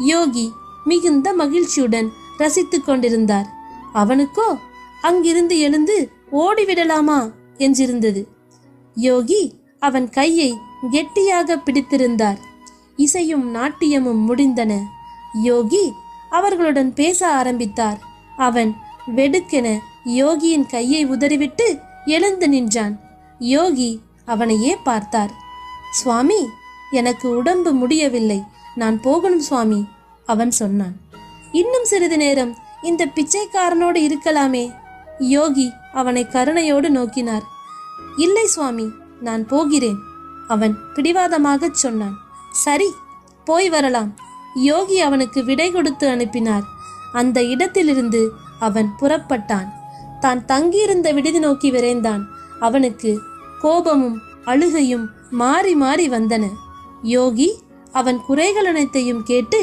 யோகி மிகுந்த மகிழ்ச்சியுடன் ரசித்துக் கொண்டிருந்தார். அவனுக்கோ? அங்கிருந்து எழுந்து ஓடிவிடலாமா? என்றிருந்தது. யோகி அவன் கையை கெட்டியாக பிடித்திருந்தார். இசையும் நாட்டியமும் முடிந்தன. யோகி அவர்களுடன் பேச ஆரம்பித்தார். அவன் வெடுக்கென யோகியின் கையை உதறிவிட்டு எழுந்து நின்றான். யோகி அவனையே பார்த்தார். சுவாமி எனக்கு உடம்பு முடியவில்லை. நான் போகணும் சுவாமி அவன் சொன்னான். இன்னும் சிறிது நேரம் இந்த பிச்சைக்காரனோடு இருக்கலாமே. யோகி அவனை கருணையோடு நோக்கினார். இல்லை சுவாமி நான் போகிறேன் அவன் பிடிவாதமாகச் சொன்னான். சரி போய் வரலாம். யோகி அவனுக்கு விடை கொடுத்து அனுப்பினார். அந்த இடத்திலிருந்து அவன் புறப்பட்டான். தான் தங்கியிருந்த விடுதி நோக்கி விரைந்தான். அவனுக்கு கோபமும் அழுகையும் மாறி மாறி வந்தன. யோகி அவன் குறைகள் அனைத்தையும் கேட்டு